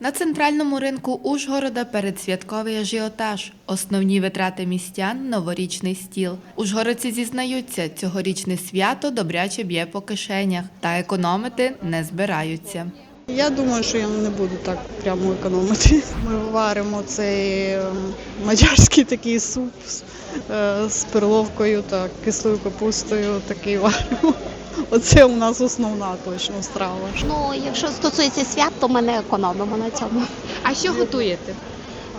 На центральному ринку Ужгорода передсвятковий ажіотаж. Основні витрати містян новорічний стіл. Ужгородці зізнаються, цьогорічне свято добряче б'є по кишенях та економити не збираються. Я думаю, що я не буду так прямо економити. Ми варимо цей ем, мадярський такий суп з, е, з перловкою та кислою капустою. Такий варимо. Оце у нас основна точно страва. Ну, якщо стосується свят, то ми не економимо на цьому. А що готуєте?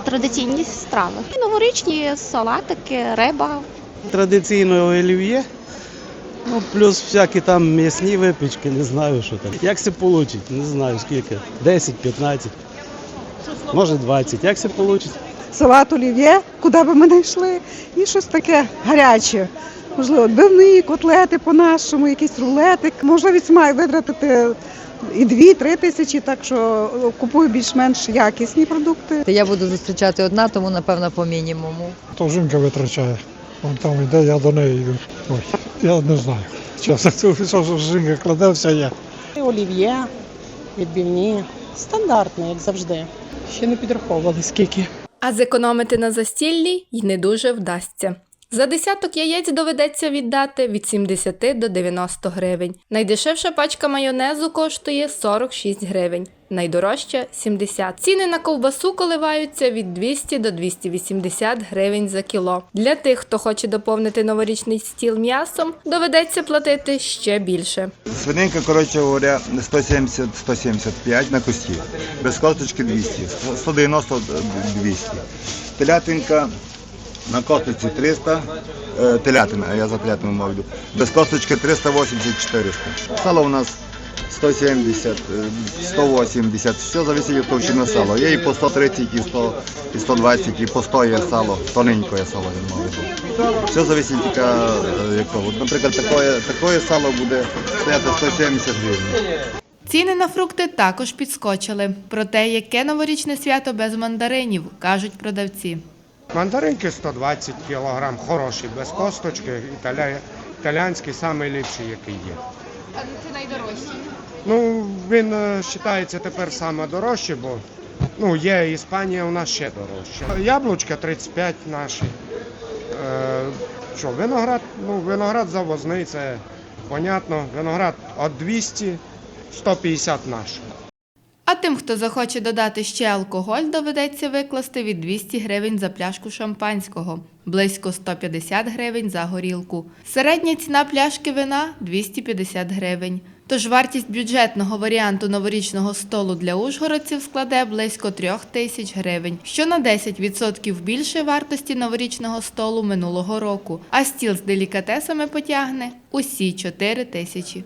Традиційні страви. І Новорічні салатики, риба. традиційного олів'є, ну плюс всякі там м'ясні випічки, не знаю, що там. Як це вийде, не знаю скільки. 10, 15, може 20. Як це вийде? салат олів'є, куди би ми не йшли, і щось таке гаряче. Можливо, бивні, котлети по-нашому, якийсь рулетик. Можливість маю витратити і 2-3 тисячі, так що купую більш-менш якісні продукти. Я буду зустрічати одна, тому напевно по мінімуму. То жінка витрачає. Вон там йде, я до неї йду. Ой, я не знаю. Чесно, це все, що жінка кладе, все є. Олів'є, відбивні. Стандартно, як завжди. Ще не підраховували скільки. А зекономити на застіллі й не дуже вдасться. За десяток яєць доведеться віддати від 70 до 90 гривень. Найдешевша пачка майонезу коштує 46 гривень, найдорожча 70. Ціни на ковбасу коливаються від 200 до 280 гривень за кіло. Для тих, хто хоче доповнити новорічний стіл м'ясом, доведеться платити ще більше. Свининка, коротше говоря, 170-175 на кості. Без косточки 200, 190 200. Телятинка на косточці 300, е, телятина, я за телятину йду. Без косточки 380-400. Сало у нас 170, е, 180, все залежить від товщини сала. Є і по 130, і 100, і 120, і по 100 є сало, тоненьке сало я мав. Все залежить тільки е, якого. Наприклад, таке, таке сало буде стояти 170 гривень. Ціни на фрукти також підскочили. Проте, яке новорічне свято без мандаринів, кажуть продавці. Мандаринки 120 кг, хороші, без косточки, італя... італіанський найліпший, який є. А це найдорожчий. Ну, він е, вважається тепер саме дорожче, бо ну, є Іспанія у нас ще дорожче. Яблучка 35 наші. Е, що, виноград, ну, виноград завозний, це понятно. Виноград від 200, 150 наш. Тим, хто захоче додати ще алкоголь, доведеться викласти від 200 гривень за пляшку шампанського, близько 150 гривень за горілку. Середня ціна пляшки вина 250 гривень. Тож вартість бюджетного варіанту новорічного столу для ужгородців складе близько 3 тисяч гривень, що на 10% більше вартості новорічного столу минулого року. А стіл з делікатесами потягне усі 4 тисячі.